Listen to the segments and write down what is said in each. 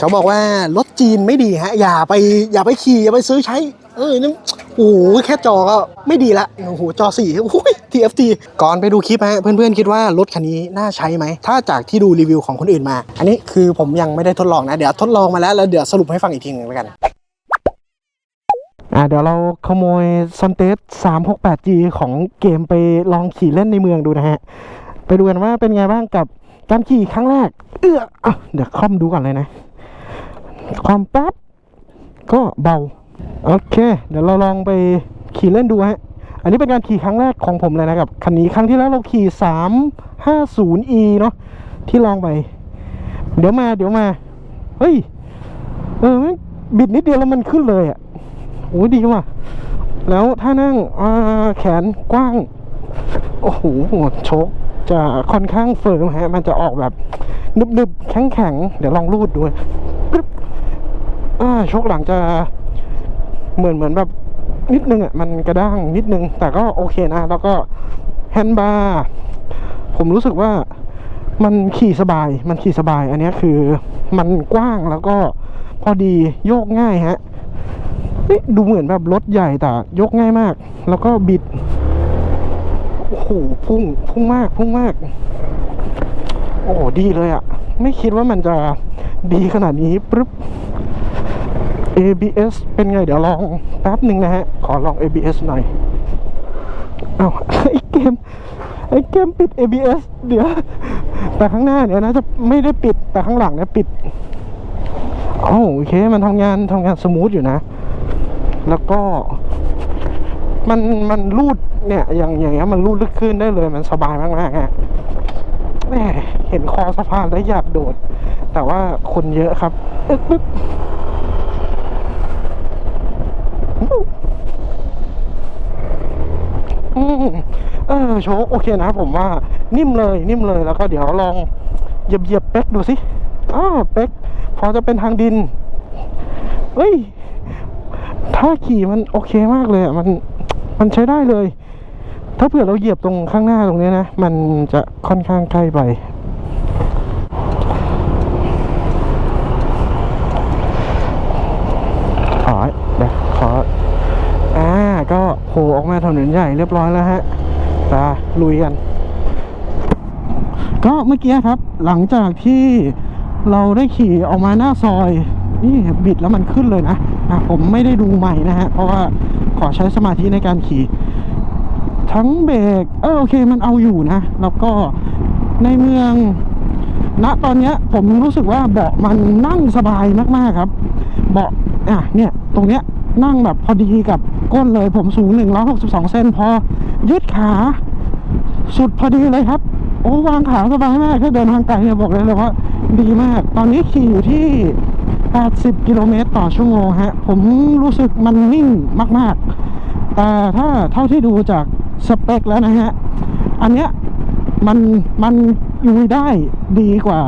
เขาบอกว่ารถจีนไม่ดีฮะ อย่าไปอย่าไปขี่อย่าไปซื้อใช้ เออนี่โอ้โหแค่จอก็ไม่ดีละโอ้โหจอสี่โอ้ย TFT ก่อนไปดูคลิปฮะเพื่อนๆคิดว่ารถคันนี้น่าใช้ไหม ถ้าจากที่ดูรีวิวของคนอื่นมา อันนี้คือผมยังไม่ได้ทดลองนะ เดี๋ยวทดลองมาแล้วแล้วเดี๋ยวสรุปให้ฟังอีกทีหนึ่งแล้วกันอ่าเดี๋ยวเราขโมยซันเตส 368G ของเกมไปลองขี่เล่นในเมืองดูนะฮะ ไปดูกันว่าเป็นไงบ้างกับการขี่ครั้งแรก เอื้อเดี๋ยวคอมดูก่อนเลยนะ ความแป๊บก็เบา โอเค เดี๋ยวเราลองไปขี่เล่นดูฮะ อันนี้เป็นการขี่ครั้งแรกของผมเลยนะกับ คันนี้ครั้งที่แล้วเราขี่ 350e เนาะที่ลองไป เดี๋ยวมาเดี๋ยวมา เฮ้ย เออแม่งบิดนิดเดียวแล้วมันขึ้นเลยอะโอ้ดีว่ะ แล้วถ้านั่งแขนกว้าง โอ้โหโชคจะค่อนข้างเฟิร์มฮะ มันจะออกแบบนึบๆแข็งๆ เดี๋ยวลองรูดดู อ่าโชคหลังจะเหมือนเหมือนแบบนิดนึงอะมันกระด้างนิดนึง แต่ก็โอเคนะ แล้วก็แฮนด์บาร์ผมรู้สึกว่ามันขี่สบาย มันขี่สบาย อันนี้คือมันกว้างแล้วก็พอดีโยกง่ายฮะดูเหมือนแบบรถใหญ่แต่ยกง่ายมาก แล้วก็บิด โอ้โหพุ่งพุ่งมาก พุ่งมาก โอ้ดีเลยอะ่ะไม่คิดว่ามันจะดีขนาดนี้ปึ๊บ ABS เป็นไงเดี๋ยวลองแป๊บหนึ่งนะฮะ ขอลอง ABS หน่อย เอา้าไอ้เกมไอ้เกมปิด ABS เดี๋ยว แต่ข้างหน้าเนี่ยนะจะไม่ได้ปิดแต่ข้างหลังเนี่ยปิดอ๋อโอเค มันทำงานทำงานสมูทอยู่นะ แล้วก็ มันมันรูดเนี่ย อย่างอย่างเงี้ยมันรูดลึกขึ้นได้เลย มันสบายมากๆฮะแหมเห็นคอสะพานแล้วอยากโดด แต่ว่าคนเยอะครับ อึ๊บปึ๊บอืม เออโชคโอเคนะผมว่านิ่มเลยนิ่มเลยแล้วก็เดี๋ยวลองเหยียบเหยียบเป๊กดูสิอ้าเป๊กพอจะเป็นทางดินเฮ้ยถ้าขี่มันโอเคมากเลยอะมันมันใช้ได้เลย ถ้าเผื่อเราเหยียบตรงข้างหน้าตรงนี้นะ มันจะค่อนข้างใกล้ไปขอเดี๋ยวขอ อ่า ก็โผล่ออกมา ถนนใหญ่เรียบร้อยแล้วฮะไปลุยกัน ก็เมื่อกี้ครับ หลังจากที่เราได้ขี่ออกมาหน้าซอย นี่บิดแล้วมันขึ้นเลยนะอะผมไม่ได้ดูใหม่นะฮะ เพราะว่าขอใช้สมาธิในการขี่ ทั้งเบรกเออโอเคมันเอาอยู่นะ แล้วก็ในเมืองณตอนนี้ผมรู้สึกว่าเบาะมันนั่งสบายมากๆครับ เบาะอะเนี่ยตรงเนี้ยนั่งแบบพอดีกับ ก้นเลย ผมสูง 162 เซนพอ ยืดขา สุดพอดีเลยครับ โอ้วางขาสบายมาก ถ้าเดินทางไกลเนี่ยบอกเลยเลยว่าดีมาก ตอนนี้ขี่อยู่ที่ 80 กิโลเมตรต่อชั่วโมงฮะ ผมรู้สึกมันนิ่งมากๆ แต่ถ้าเท่าที่ดูจากสเปคแล้วนะฮะ อันเนี้ยมันมันอยู่ได้ดีกว่า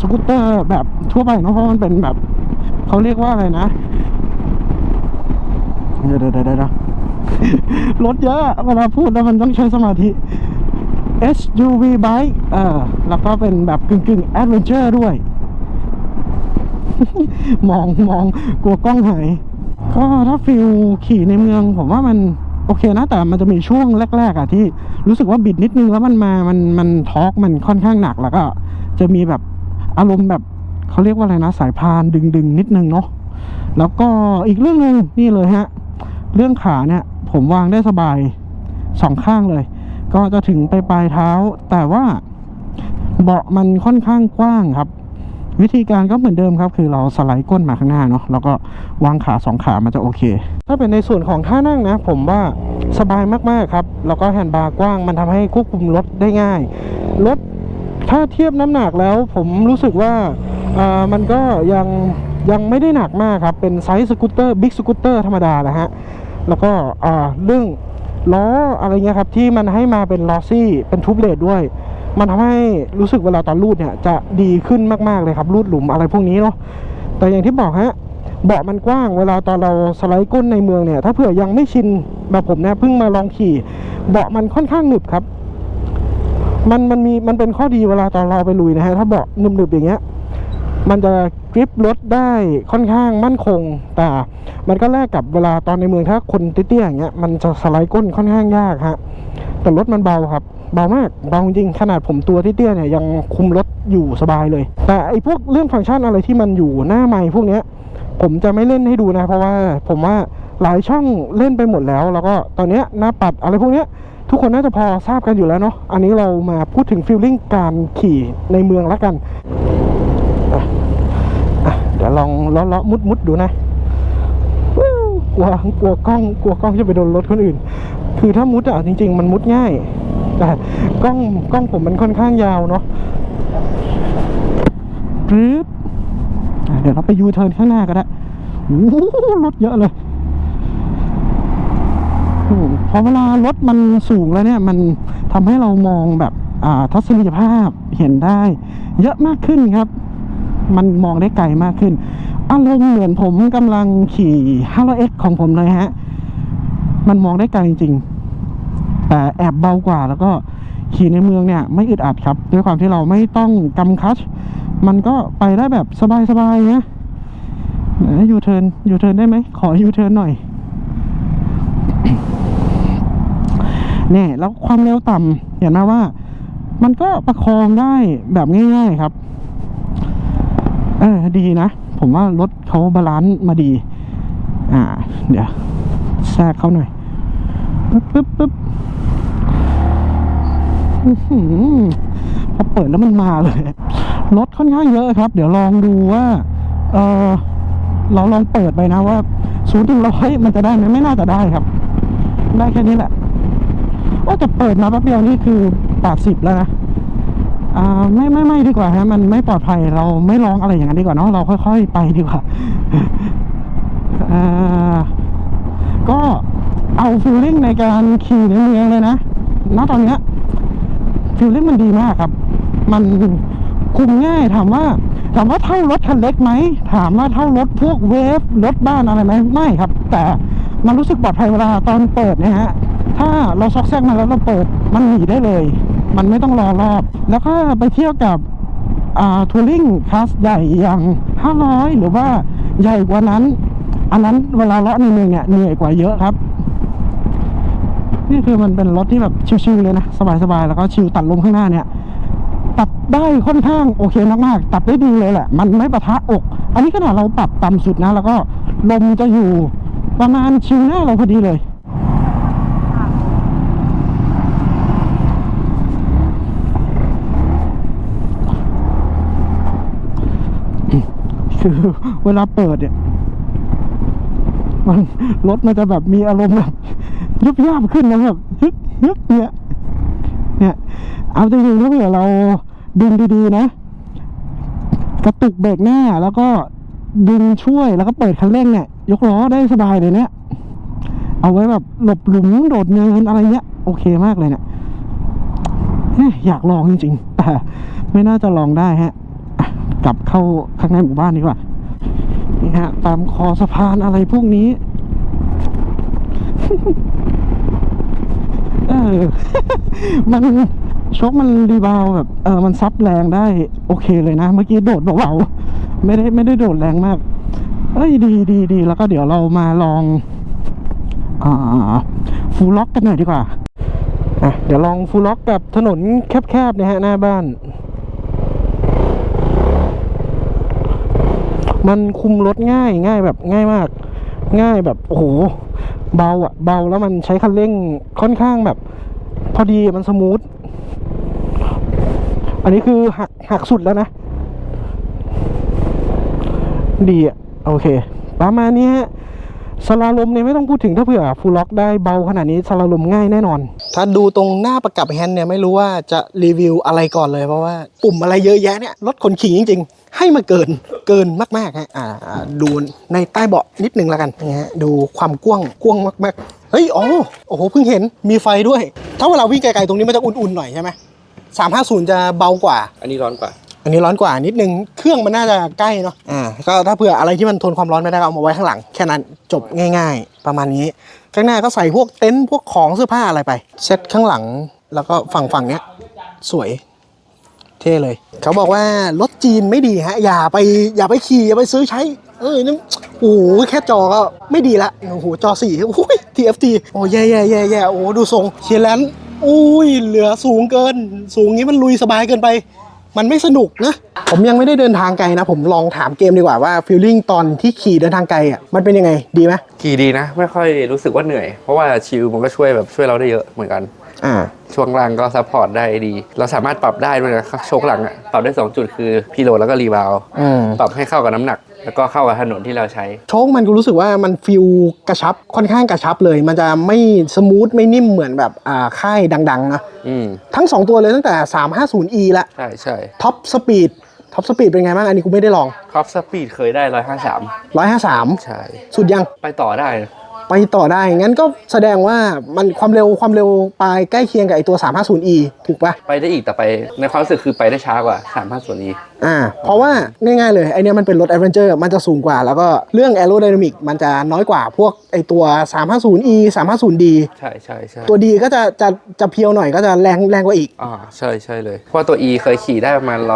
สกูตเตอร์แบบทั่วไปเนอะเพราะมันเป็นแบบเขาเรียกว่าอะไรนะ เดี๋ยวเดี๋ยวเดี๋ยวรถเยอะเวลาพูดแล้วมันต้องใช้สมาธิ SUV bike เออแล้วก็เป็นแบบกึ่งกึ่งแอดเวนเจอร์ด้วย มองมองกลัวกล้องหายก็ถ้าฟิลขี่ในเมือง ผมว่ามันโอเคนะ แต่มันจะมีช่วงแรก ๆอะที่รู้สึกว่าบิดนิดนึงแล้วมันมา มันมันทอร์กมันค่อนข้างหนักแล้วก็ จะมีแบบอารมณ์แบบเขาเรียกว่าอะไรนะ สายพานดึงดึงนิดนึงเนาะแล้วก็อีกเรื่องหนึ่งนี่เลยฮะ เรื่องขาเนี่ยผมวางได้สบายสองข้างเลย ก็จะถึงไปปลายเท้า แต่ว่าเบาะมันค่อนข้างกว้างครับ วิธีการก็เหมือนเดิมครับ คือเราสไลด์ก้นมาข้างหน้าเนาะแล้วก็วางขาสองขามันจะโอเค ถ้าเป็นในส่วนของท่านั่งนะ ผมว่าสบายมากๆครับ แล้วก็แฮนด์บาร์กว้างมันทำให้ควบคุมรถได้ง่ายรถถ้าเทียบน้ำหนักแล้วผมรู้สึกว่าอ่ามันก็ยังยังไม่ได้หนักมากครับ เป็นไซส์สกูตเตอร์บิ๊กสกูตเตอร์ธรรมดานะฮะ แล้วก็เรื่องล้ออะไรเงี้ยครับที่มันให้มาเป็นลอซี่เป็นทูบเลดด้วย มันทำให้รู้สึกเวลาตอนรูดเนี่ยจะดีขึ้นมากๆเลยครับรูดหลุมอะไรพวกนี้เนาะแต่อย่างที่บอกฮะเบาะมันกว้างเวลาตอนเราสไลด์ก้นในเมืองเนี่ย ถ้าเผื่อยังไม่ชินแบบผมเนี่ยเพิ่งมาลองขี่เบาะมันค่อนข้างหนึบครับ มันมันมีมันเป็นข้อดีเวลาตอนเราไปลุยนะฮะถ้าเบาะหนึบๆอย่างเงี้ย มันจะกริปรถได้ค่อนข้างมั่นคง แต่มันก็แลกกับเวลาตอนในเมืองถ้าคนเตี้ยๆอย่างเงี้ยมันจะสไลด์ก้นค่อนข้างยากฮะแต่รถมันเบาครับ เบามากเบาจริงขนาดผมตัวเตี้ยๆเนี่ยยังคุมรถอยู่สบายเลย แต่ไอ้พวกเรื่องฟังก์ชันอะไรที่มันอยู่หน้าไมค์พวกเนี้ย ผมจะไม่เล่นให้ดูนะ เพราะว่าผมว่าหลายช่องเล่นไปหมดแล้ว แล้วก็ตอนเนี้ยหน้าปัดอะไรพวกเนี้ยทุกคนน่าจะพอทราบกันอยู่แล้วเนาะอันนี้เรามาพูดถึงฟีลลิ่งการขี่ในเมืองล้วกัน เดี๋ยวลองเลาะๆมุดมุดๆดูนะกลัวกลัวกล้องกลัวกล้องจะไปโดนรถคนอื่น คือถ้ามุดอะจริง ๆ มันมุดง่าย แต่กล้องกล้องผมมันค่อนข้างยาวเนาะปึ๊บเดี๋ยวเราไปยูเทิร์นข้างหน้าก็ได้โอ้โหรถเยอะเลยพอเวลารถมันสูงแล้วเนี่ย มันทำให้เรามองแบบทัศนียภาพเห็นได้ เยอะมากขึ้นครับ มันมองได้ไกลมากขึ้นอารมณ์เหมือนผมกำลังขี่ 500x ของผมเลยฮะ มันมองได้ไกลจริงๆ แต่แอบเบากว่าแล้วก็ขี่ในเมืองเนี่ย ไม่อึดอัดครับ ด้วยความที่เราไม่ต้องกำคัช มันก็ไปได้แบบสบายๆนะยูเทิร์นยูเทิร์นได้ไหม ขอยูเทิร์นหน่อยเนี่ยแล้วความเร็วต่ำเห็นไหมว่า มันก็ประคองได้แบบง่าย ๆ ครับ ออดีนะ ผมว่ารถเขาบาลานซ์มาดี อ่า เดี๋ยวแทรกเขาหน่อยปึ๊บปึ๊บปึ๊บพอเปิดแล้วมันมาเลย รถค่อนข้างเยอะครับ เดี๋ยวลองดูว่า เออเราลองเปิดไปนะว่าศูนย์ถึงร้อยมันจะได้ไหมไม่น่าจะได้ครับ ได้แค่นี้แหละว่าจะเปิดมาแป๊บเดียวนี่คือแปดสิบแล้วนะ อ่าไม่ไม่ไม่ดีกว่าฮะมันไม่ปลอดภัยเราไม่ลองอะไรอย่างนั้นดีกว่าเนาะเราค่อย ๆ ไปดีกว่าอ่าก็เอาฟิลลิ่งในการขี่ในเมืองเลยนะณตอนเนี้ยฟิลลิ่งมันดีมากครับ มันคุมง่ายถามว่าถามว่าเท่ารถคันเล็กไหมถามว่าเท่ารถพวกเวฟรถบ้านอะไรไหมไม่ครับ แต่มันรู้สึกปลอดภัยเวลาตอนเปิดนะฮะถ้าเราซอกแซกมาแล้วเราเปิดมันหนีได้เลย มันไม่ต้องรอรอบ แล้วก็ไปเที่ยวกับทัวริงคลาสใหญ่อย่าง 500 หรือว่าใหญ่กว่านั้น อันนั้นเวลาเลาะในเมืองเนี่ยเหนื่อยกว่าเยอะครับ นี่คือมันเป็นรถที่แบบชิวๆเลยนะ สบายๆ แล้วก็ชิวตัดลมข้างหน้าเนี่ย ตัดได้ค่อนข้างโอเคมากๆ ตัดได้ดีเลยแหละ มันไม่ปะทะอก อันนี้ขนาดเราปรับต่ำสุดนะ แล้วก็ลมจะอยู่ประมาณชิวหน้าเราพอดีเลย คือเวลาเปิดเนี่ย มันรถมันจะแบบมีอารมณ์แบบยุบยาบขึ้นนะแบบฮึบฮึบเนี่ยเนี่ยเอาจริงๆถ้าเผื่อเราดึงดีๆนะกระตุกเบรกหน้าแล้วก็ดึงช่วยแล้วก็เปิดคันเร่งเนี่ยยกล้อได้สบายเลยเนี่ย เอาไว้แบบหลบหลุมโดดเนินอะไรเงี้ย โอเคมากเลยเนี่ยอยากลองจริงๆแต่ไม่น่าจะลองได้ฮะ กลับเข้าข้างในหมู่บ้านดีกว่านี่ฮะตามคอสะพานอะไรพวกนี้เออมันชกมันรีบาวแบบเออมันซับแรงได้โอเคเลยนะ เมื่อกี้โดดเบาๆไม่ได้ไม่ได้โดดแรงมาก เอ้ยดีดีดีแล้วก็เดี๋ยวเรามาลอง อ่า ฟูลล็อกกันหน่อยดีกว่าอะเดี๋ยวลองฟูลล็อกกับถนนแคบๆนะฮะหน้าบ้าน มันคุมรถง่ายง่ายแบบง่ายมาก ง่ายแบบโอ้โหเบาอะเบาแล้วมันใช้คันเร่งค่อนข้างแบบ พอดีมันสมูทอันนี้คือหักหักสุดแล้วนะ ดีอะโอเค ประมาณนี้ฮะ สลาลมเนี่ยไม่ต้องพูดถึงถ้าเผื่อฟูลล็อกได้เบาขนาดนี้สลาลมง่ายแน่นอน ถ้าดูตรงหน้าประกับแฮนด์เนี่ยไม่รู้ว่าจะรีวิวอะไรก่อนเลยเพราะว่าปุ่มอะไรเยอะแยะเนี่ยรถคนขี่จริง ๆ ให้มาเกินเกินมากๆฮะอ่าอ่าดูในใต้เบาะนิดนึงแล้วกันนะฮะดูความกว้างกว้างมากๆเฮ้ยอ๋อโอ้โหเพิ่งเห็นมีไฟด้วย ถ้าเวลาวิ่งไกลๆตรงนี้มันจะอุ่นๆหน่อยใช่ไหมสามห้าศูนย์จะเบากว่า อันนี้ร้อนกว่า อันนี้ร้อนกว่านิดนึง เครื่องมันน่าจะใกล้เนาะ อ่า ก็ถ้าเผื่ออะไรที่มันทนความร้อนไม่ได้ก็เอามาไว้ข้างหลัง แค่นั้นจบง่าย ๆ ประมาณนี้ ข้างหน้าก็ใส่พวกเต็นท์พวกของเสื้อผ้าอะไรไป เซตข้างหลัง แล้วก็ฝั่งฝั่งเนี้ยสวย เท่เลย เขาบอกว่ารถจีนไม่ดีฮะ อย่าไปอย่าไปขี่อย่าไปซื้อใช้ เออนี่โอ้โหแค่จอก็ไม่ดีละ โอ้โหจอสี่โอ้ย TFT โอ้แย่แย่แย่แย่โอ้โหดูทรงเชียร์แลนด์อุ้ยเหลือสูงเกิน สูงนี้มันลุยสบายเกินไป มันไม่สนุกนะ ผมยังไม่ได้เดินทางไกลนะ ผมลองถามเกมดีกว่าว่าฟีลลิ่งตอนที่ขี่เดินทางไกลอะมันเป็นยังไงดีไหมขี่ดีนะ ไม่ค่อยรู้สึกว่าเหนื่อย เพราะว่าชิลมันก็ช่วยแบบช่วยเราได้เยอะเหมือนกันอ่าช่วงล่างก็ซัพพอร์ตได้ดี เราสามารถปรับได้ด้วยนะโชคหลังอะปรับได้ 2 จุดคือพีโลแล้วก็รีบาวด์อืมปรับให้เข้ากับน้ำหนัก แล้วก็เข้ากับถนนที่เราใช้ โชคมันก็รู้สึกว่ามันฟิลกระชับค่อนข้างกระชับเลย มันจะไม่สมูทไม่นิ่มเหมือนแบบอ่าค่ายดังๆนะอืมทั้ง 2 ตัวเลยตั้งแต่ 350e ละใช่ใช่ท็อปสปีดท็อปสปีดเป็นไงบ้างอันนี้กูไม่ได้ลองท็อปสปีดเคยได้153 153ใช่ สุดยังไปต่อได้นะ ไปต่อได้ งั้นก็แสดงว่ามันความเร็วความเร็วปลายใกล้เคียงกับไอตัว 350e ถูกปะไปได้อีกแต่ไปในความรู้สึกคือไปได้ช้ากว่า350ส่วนนี้อ่า เพราะว่าง่ายๆเลยไอเนี้ยมันเป็นรถ a อ v e n t u r e มันจะสูงกว่า แล้วก็เรื่อง aerodynamic มันจะน้อยกว่าพวกไอตัว 350e 350d ใช่ใช่ใช่ตัวดีก็จะจะจะเพียวหน่อยก็จะแรงแรงกว่าอีก อ่าใช่ใช่เลย เพราะว่าตัว E เคยขี่ได้ประมาณ162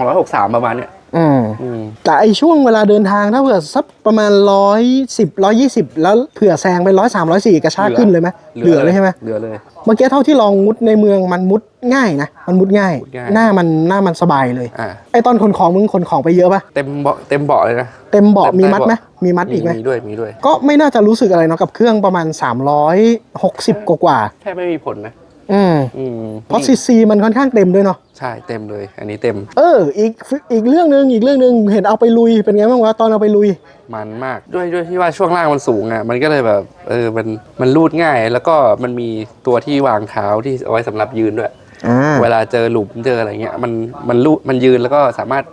163ประมาณเนี้ยอืมอืม แต่ไอช่วงเวลาเดินทางถ้าเผื่อสักประมาณร้อยสิบร้อยี่สิบแล้วเผื่อแซงไปร้อยสามร้อยสี่กระชากขึ้นเลยไหมเหลือเลยใช่ไหมเหลือเลยเมื่อกี้เท่าที่ลองมุดในเมืองมันมุดง่ายนะ มันมุดง่ายมุดง่ายหน้ามันหน้ามันสบายเลยอ่าไอตอนขนของมึงขนของไปเยอะปะเต็มเบาะเต็มเบาะเลยนะเต็มเบาะเต็มมีมัดไหมใต้เบาะมีมัดอีกไหมมีด้วยมีด้วย ก็ไม่น่าจะรู้สึกอะไรเนาะกับเครื่องประมาณ 360 กว่ากว่าแค่ไม่มีผลนะๆ อืมอืมเพราะซีซีมันค่อนข้างเต็มด้วยเนาะใช่เต็มเลย อันนี้เต็ม เอออีกอีกเรื่องหนึ่งอีกเรื่องหนึ่งเห็นเอาไปลุยเป็นไงบ้างวะตอนเอาไปลุย มันมากด้วยด้วยที่ว่าช่วงล่างมันสูงอะมันก็เลยแบบเออมันมันรูดง่าย แล้วก็มันมีตัวที่วางเท้าที่เอาไว้สำหรับยืนด้วย อ่าเวลาเจอหลุมเจออะไรเงี้ยมันมันรูดมันยืนแล้วก็สามารถ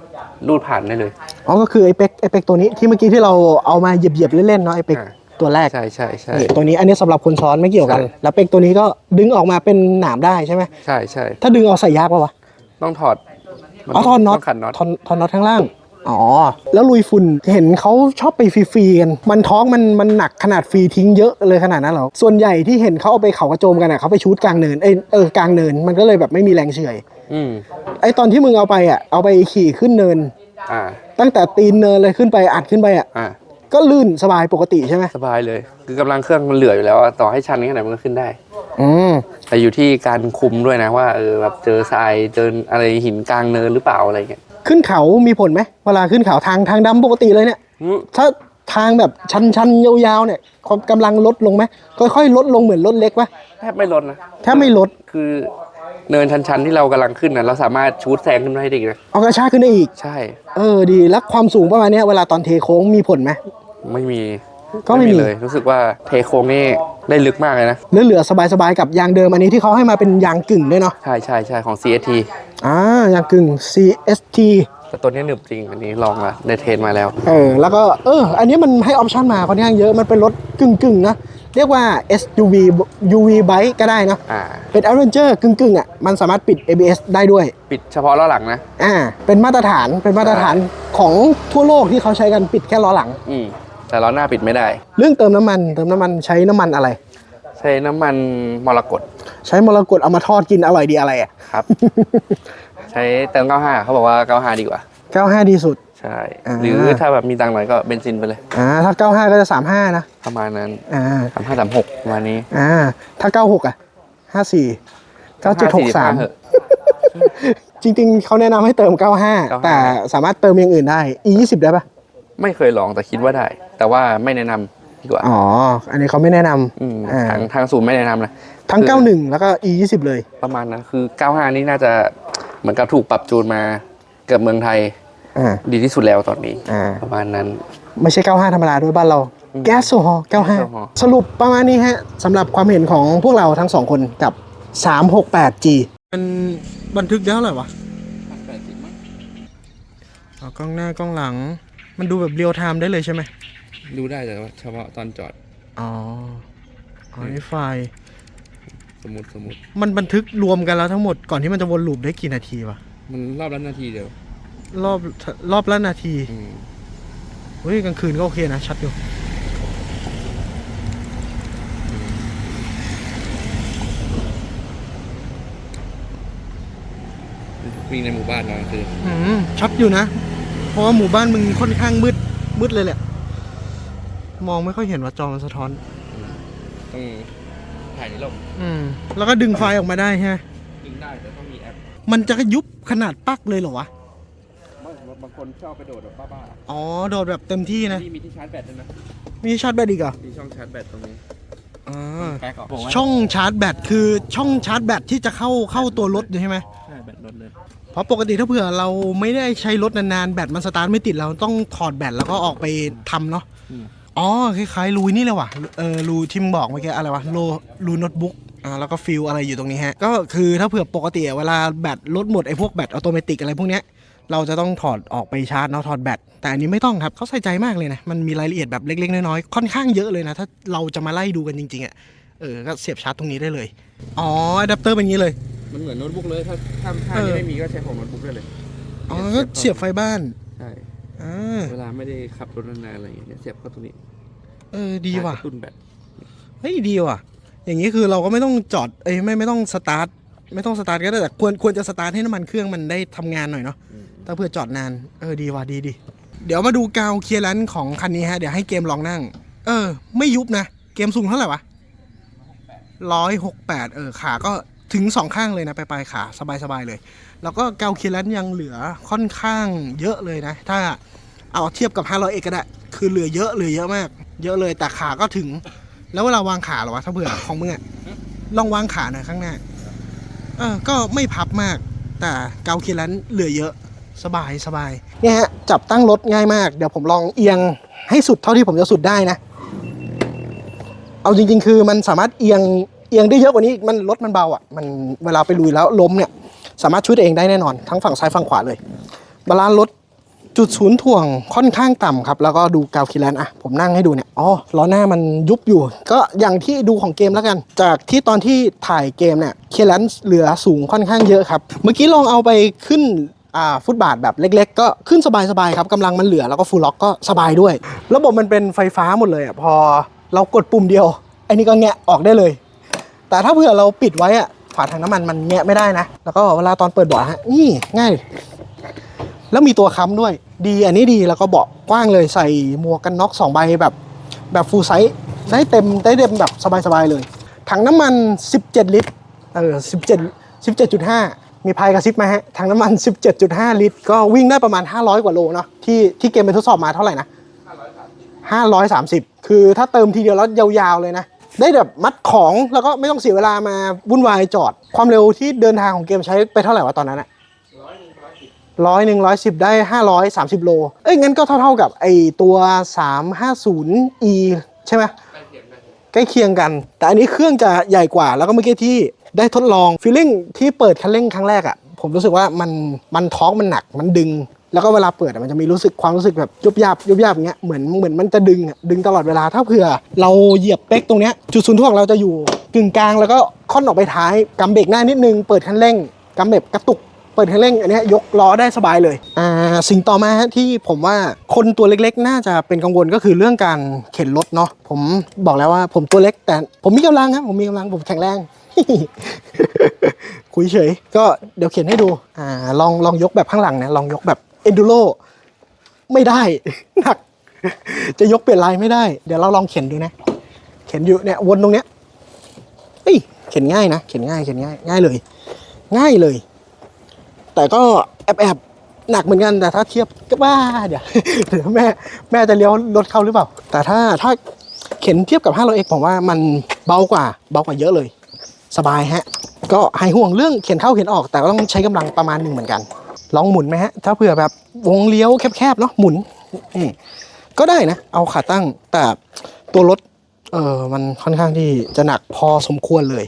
รูดผ่านได้เลย อ๋อก็คือไอเป็กไอเป็กตัวนี้ที่เมื่อกี้ที่เราเอามาเหยียบๆเล่นๆเนาะไอเป็กอ่า ตัวแรกใช่ใช่ใช่นี่ตัวนี้อันนี้สำหรับคนซ้อนไม่เกี่ยวกันใช่แล้วเป็กตัวนี้ก็ดึงออกมาเป็นหนามได้ใช่ไหมใช่ใช่ถ้าดึงออกใส่ยากปะวะต้องถอดมัอ๋อทอนน็อตต้องขันน็อตทอนทอนน็อตข้างล่างอ๋อ แล้วลุยฝุ่นเห็นเขาชอบไปฟรีๆกัน มันท้องมันมันหนักขนาดฟรีทิ้งเยอะเลยขนาดนั้นเหรอ ส่วนใหญ่ที่เห็นเขาเอาไปเขากระโจมกันอะเขาไปชูดกลางเนินเอยเออกลางเนินมันก็เลยแบบไม่มีแรงเฉื่อยอืมไอตอนที่มึงเอาไปอะเอาไปขี่ขึ้นเนิน อ่า ตั้งแต่ตีนเนินเลยขึ้นไปอัดขึ้นไปอะอ่า ก็ลื่นสบายปกติใช่ไหมสบายเลย คือกำลังเครื่องมันเหลืออยู่แล้วอะต่อให้ชันแค่ไหนมันก็ขึ้นได้ อืมแต่อยู่ที่การคุมด้วยนะว่าเออแบบเจอทรายเจออะไรหินกลางเนินหรือเปล่าอะไรเงี้ยขึ้นเขามีผลไหมเวลาขึ้นเขาทางทางดำปกติเลยเนี่ย อืมถ้าทางแบบชันๆยาวๆเนี่ยความกำลังลดลงไหมค่อยๆลดลงเหมือนรถเล็กปะแทบไม่ลดนะแทบไม่ลดคือเนินชันๆที่เรากำลังขึ้นนะเราสามารถชูดแซงขึ้นได้อีกนะเอากระชากขึ้นได้อีก ใช่ เออดีแล้วความสูงประมาณเนี้ยเวลาตอนเทโค้งมีผลไหม ไม่มีก็ไม่มีเลย รู้สึกว่าเทโค้งนี่ได้ลึกมากเลยนะเหลือๆสบายๆกับยางเดิมอันนี้ที่เขาให้มาเป็นยางกึ่งด้วยเนาะใช่ใช่ใช่ของ CST อ่ายางกึ่ง CST แต่ตัวนี้หนึบจริงอันนี้ลองละได้เทรนมาแล้ว เออ แล้วก็เออ อันนี้มันให้ออปชันมาค่อนข้างเยอะมันเป็นรถกึ่งๆนะ เรียกว่า SUV UV bike ก็ได้เนาะอ่าเป็น Adventure กึ่งๆอะมันสามารถปิด ABS ได้ด้วย ปิดเฉพาะล้อหลังนะ อ่า เป็นมาตรฐานเป็นมาตรฐานของทั่วโลกที่เขาใช้กันปิดแค่ล้อหลัง อืม แต่ล้อหน้าปิดไม่ได้ เรื่องเติมน้ำมันเติมน้ำมันใช้น้ำมันอะไร ใช้น้ำมันมรกตใช้มรกตเอามาทอดกินอร่อยดีอะไรอะครับ ใช้เติม 95 เขาบอกว่า 95 ดีกว่า 95 ดีสุด ใช่อ่าหรือถ้าแบบมีตังค์หน่อยก็เบนซินไปเลยอ่าถ้า 95 ก็จะ 35 นะ ประมาณนั้นอ่า35 36ประมาณนี้อ่าถ้า 96 อะ 54 9763เหอะจริงๆ เขาแนะนำให้เติม 95 แต่สามารถเติมอย่างอื่นได้ e 20 ได้ปะไม่เคยลองแต่คิดว่าได้ แต่ว่าไม่แนะนำดีกว่าอ๋อ อันนี้เขาไม่แนะนอืมอ่า ทางทางศูนย์ไม่แนะนำนะำทั้ง คือ 91 แล้วก็ e 20เลย ประมาณนั้นคือ 95 นี่น่าจะเหมือนกับถูกปรับจูนมาเกือบเมืองไทยอ่า ดีที่สุดแล้วตอนนี้ อ่า ประมาณนั้น ไม่ใช่ 95 ธรรมดาด้วยบ้านเรา อืมแก๊สโซฮอล์แก๊สโซฮอล์ 95 สรุปประมาณนี้ฮะสำหรับความเห็นของพวกเราทั้งสองคนกับ 368G มันบันทึกได้เท่าไหร่วะกล้องหน้ากล้องหลัง มันดูแบบเรียลไทม์ได้เลยใช่ไหม ดูได้แต่ว่าเฉพาะตอนจอด อ๋อ อ๋อนี่ไฟล์สมมติสมมติ มันบันทึกรวมกันแล้วทั้งหมดก่อนที่มันจะวนลูปได้กี่นาทีวะ มันรอบละนาทีเดียว รอบรอบละนาที อืมเฮ้ยกลางคืนก็โอเคนะ ชัดอยู่ วิ่งในหมู่บ้านตอนกลางคืนอืมชัดอยู่นะ เพราะว่าหมู่บ้านมึงค่อนข้างมืดมืดเลยแหละ มองไม่ค่อยเห็นว่าจอมันสะท้อน ต้องถ่ายในร่มอืม แล้วก็ดึงไฟล์ออกมาได้ใช่ไหมยิงได้แต่ต้องมีแอปมันจะยุบขนาดปักเลยเหรอวะ บางบางคนชอบไปโดดแบบบ้าอ๋อ โดดแบบเต็มที่ๆนะนี่มีที่ชาร์จแบตด้วยนะมีชาร์จแบตอีกเหรอมีช่องชาร์จแบตตรงนี้อ่าแป๊กออกช่องชาร์จแบตคือช่องชาร์จแบตที่จะเข้าเข้าตัวรถใช่ไหม ใช่แบตลดเลย เพราะปกติถ้าเผื่อเราไม่ได้ใช้รถนานๆ แบตมันสตาร์ทไม่ติดเราต้องถอดแบตแล้วก็ออกไปทำเนาะอืม อ๋อคล้ายๆรูนี่เลยว่ะเออรูที่มึงบอกเมื่อกี้อะไรวะโลรูโน้ตบุ๊กอ่าแล้วก็ฟิลอะไรอยู่ตรงนี้ฮะ ก็คือถ้าเผื่อปกติอะเวลาแบตลดหมดไอ้พวกแบตออโตเมติกอะไรพวกเนี้ยเราจะต้องถอดออกไปชาร์จเนาะถอดแบตแต่อันนี้ไม่ต้องครับเขาใส่ใจมากเลยนะ มันมีรายละเอียดแบบเล็กๆ น้อยๆค่อนข้างเยอะเลยนะ ถ้าเราจะมาไล่ดูกันจริงๆอะเออก็เสียบชาร์จตรงนี้ได้เลย อ๋ออะแดปเตอร์เป็นอย่างนี้เลย มันเหมือนโน้ตบุ๊กเลย ถ้าถ้าถ้าเออที่ไม่มีก็ใช้ของโน้ตบุ๊กได้เลยอ๋อก็เสียบไฟบ้านใช่ อ่าเวลาไม่ได้ขับรถนานๆอะไรอย่างเงี้ยเสียบเข้าตรงนี้ เออดีว่ะกระตุ้นแบตเฮ้ยดีว่ะ อย่างนี้คือเราก็ไม่ต้องจอดเอ้ยไม่ไม่ต้องสตาร์ทไม่ต้องสตาร์ทก็ได้แต่ควรควรจะสตาร์ทให้น้ำมันเครื่องมันได้ทำงานหน่อยเนาะอืมถ้าเพื่อจอดนานเออดีว่ะดีดีเดี๋ยวมาดูกาวเคลียร์แลนซ์ของคันนี้ฮะเดี๋ยวให้เกมลองนั่ง เออ ไม่ยุบนะ เกมสูงเท่าไหร่วะร้อยหกแปดเออขาก็ถึงสองข้างเลยนะไปลายๆขาสบายสบายๆเลย แล้วก็กาวเคลียร์แลนซ์ยังเหลือค่อนข้างเยอะเลยนะ ถ้าเอาเทียบกับ 500เอกก็ได้ คือเหลือเยอะเหลือเยอะมาก เยอะเลยแต่ขาก็ถึง แล้วเวลาวางขาเหรอวะถ้าเผื่อของมึงอะลองวางขาหน่อยข้างหน้าเออก็ไม่พับมาก แต่เกาคีรันเหลือเยอะสบายสบายเนี่ยฮะจับตั้งรถง่ายมาก เดี๋ยวผมลองเอียงให้สุดเท่าที่ผมจะสุดได้นะ เอาจริง ๆ คือมันสามารถเอียงเอียงได้เยอะกว่านี้มันรถมันเบาอะมันเวลาไปลุยแล้วล้มเนี่ย สามารถช่วยตัวเองได้แน่นอน ทั้งฝั่งซ้ายฝั่งขวาเลย บาลานซ์รถ จุดศูนย์ถ่วงค่อนข้างต่ำครับ แล้วก็ดูกาวคีแลนอะผมนั่งให้ดูเนี่ยอ๋อล้อหน้ามันยุบอยู่ ก็อย่างที่ดูของเกมแล้วกัน จากที่ตอนที่ถ่ายเกมเนี่ยคีแลนเหลือสูงค่อนข้างเยอะครับ เมื่อกี้ลองเอาไปขึ้นฟุตบาทแบบเล็ก ๆ ก็ขึ้นสบายๆครับกำลังมันเหลือแล้วก็ฟูลล็อกก็สบายด้วย ระบบมันเป็นไฟฟ้าหมดเลยอะพอเรากดปุ่มเดียวไอ้นี่ก็แงะออกได้เลย แต่ถ้าเผื่อเราปิดไว้อะฝาถังน้ำมันมันแงะไม่ได้นะ แล้วก็เวลาตอนเปิดเบาะฮะนี่ง่าย แล้วมีตัวค้ำด้วย ดีอันนี้ดีแล้วก็เบาะกว้างเลยใส่หมวกกันน็อกสองใบแบบแบบฟูลไซส์ได้เต็มได้เต็มแบบสบายๆเลย ถังน้ำมัน 17 ลิตรเออ17 17.5 มีพายกระซิบมาฮะถังน้ำมัน 17.5 ลิตร ก็วิ่งได้ประมาณ 500 กว่าโลเนาะที่ที่เกมไปทดสอบมาเท่าไหร่นะ530 คือถ้าเติมทีเดียวแล้วยาวๆเลยนะ ได้แบบมัดของแล้วก็ไม่ต้องเสียเวลามาวุ่นวายจอด ความเร็วที่เดินทางของเกมใช้ไปเท่าไหร่วะตอนนั้นอะ ร้อยหนึ่งร้อยสิบได้ห้าร้อยสามสิบโล เอ้ยงั้นก็เท่าๆกับไอตัวสามห้าศูนย์ e ใช่ไหมใกล้เคียงกัน แต่อันนี้เครื่องจะใหญ่กว่า แล้วก็เมื่อกี้ที่ได้ทดลองฟีลลิ่งที่เปิดคันเร่งครั้งแรกอะ่ะผมรู้สึกว่ามันมันท้องมันหนักมันดึง แล้วก็เวลาเปิดมันจะมีรู้สึกความรู้สึกแบบยุบยับยุบยับอย่างเงี้ยเหมือนเหมือนมันจะดึงอะดึงตลอดเวลาถ้าเผื่อ เราเหยียบเป๊กตรงเนี้ยจุดศูนย์ถ่วงเราจะอยู่กึ่งกลางแล้วก็ค่อนออกไปท้ายกำเบรกหน้านิดนึงเปิดคันเร่งกำเบรกกระตุก เปิดคันเร่งอันเนี้ยยกล้อได้สบายเลยอ่าสิ่งต่อมาฮะที่ผมว่าคนตัวเล็กๆ น่าจะเป็นกังวลก็คือเรื่องการเข็นรถเนาะผมบอกแล้วว่าผมตัวเล็กแต่ผมมีกำลังครับผมมีกำลังผมแข็งแรงคุยเฉยก็เดี๋ยวเขียนให้ดูอ่าลองลองยกแบบข้างหลังนะลองยกแบบ enduro ไม่ได้หนัก จะยกเปลี่ยนลายไม่ได้ เดี๋ยวเราลองเขียนดูนะ เขียนอยู่เนี่ยวนตรงเนี้ยเฮ้ยเขียนง่ายนะ เขียนง่ายเขียนง่าย ง่ายเลย ง่ายเลย แต่ก็แอบแอบหนักเหมือนกันแต่ถ้าเทียบก็บ้าเดี๋ยวเดี๋ยวแม่แม่จะเลี้ยวรถเข้าหรือเปล่า แต่ถ้าถ้าเข็นเทียบกับ 500x ผมว่ามันเบากว่าเบากว่าเยอะเลย สบายฮะ ก็หายห่วงเรื่องเขียนเข้าเขียนออก แต่ก็ต้องใช้กำลังประมาณหนึ่งเหมือนกัน ลองหมุนไหมฮะ ถ้าเผื่อแบบวงเลี้ยวแคบๆเนาะหมุนก็ได้นะ เอาขาตั้งแต่ตัวรถเออมันค่อนข้างที่จะหนักพอสมควรเลย